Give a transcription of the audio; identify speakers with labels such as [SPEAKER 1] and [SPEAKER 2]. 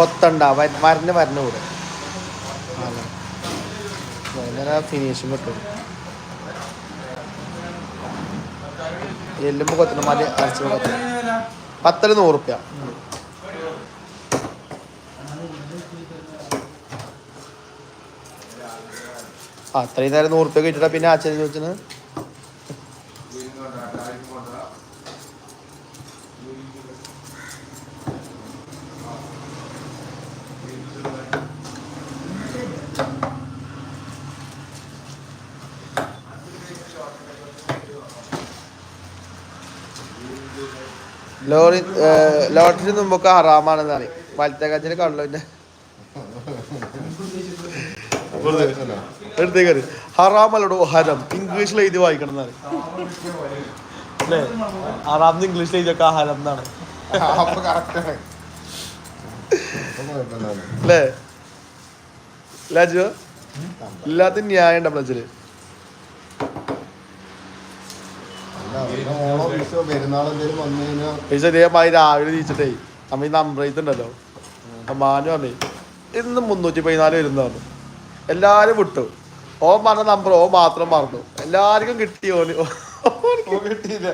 [SPEAKER 1] കൊത്തണ്ട വര- വരന് വരന് കൂടെ വൈകുന്നേരം ഫിനിഷും കിട്ടും. എല്ലുമ്പോ കൊത്തണം മതി അരച്ചു കൊത്തണം പത്തൽ നൂറ് റുപ്യ അത്രയും നേരം നൂറ് റുപ്യ കിട്ടിട്ട പിന്നെ ആച്ചരി ചോദിച്ചത്? ലോറി ലോട്ടറി മുമ്പൊക്കെ ഹറാമാണെന്ന് പറയും. വലത്തെ കച്ചിന് കള്ളുവിന്റെ എടുത്തേക്കറി ഹരം. ഇംഗ്ലീഷിൽ എഴുതി വായിക്കണം എന്നാണ് അല്ലേ? ഹറാം ഇംഗ്ലീഷിൽ എഴുതിയൊക്കെ ഹരം എന്നാണ്. അല്ലേ? ലജു ഇല്ലാത്ത ന്യായം ഉണ്ട് നമ്മളെ
[SPEAKER 2] ഓണോ വിഷു
[SPEAKER 1] പൈസ ഇതേമാതിരി രാവിലെ തിരിച്ചിട്ടേ നമ്മ ഈ നമ്പർ ഉണ്ടല്ലോ മാനു പറഞ്ഞേ ഇന്ന് മുന്നൂറ്റി പതിനാല് വരുന്നതാണ് എല്ലാരും വിട്ടു. ഓ പറഞ്ഞ നമ്പർ ഓ മാത്രം മറന്നു. എല്ലാവർക്കും കിട്ടിയോ
[SPEAKER 2] കിട്ടിയില്ല.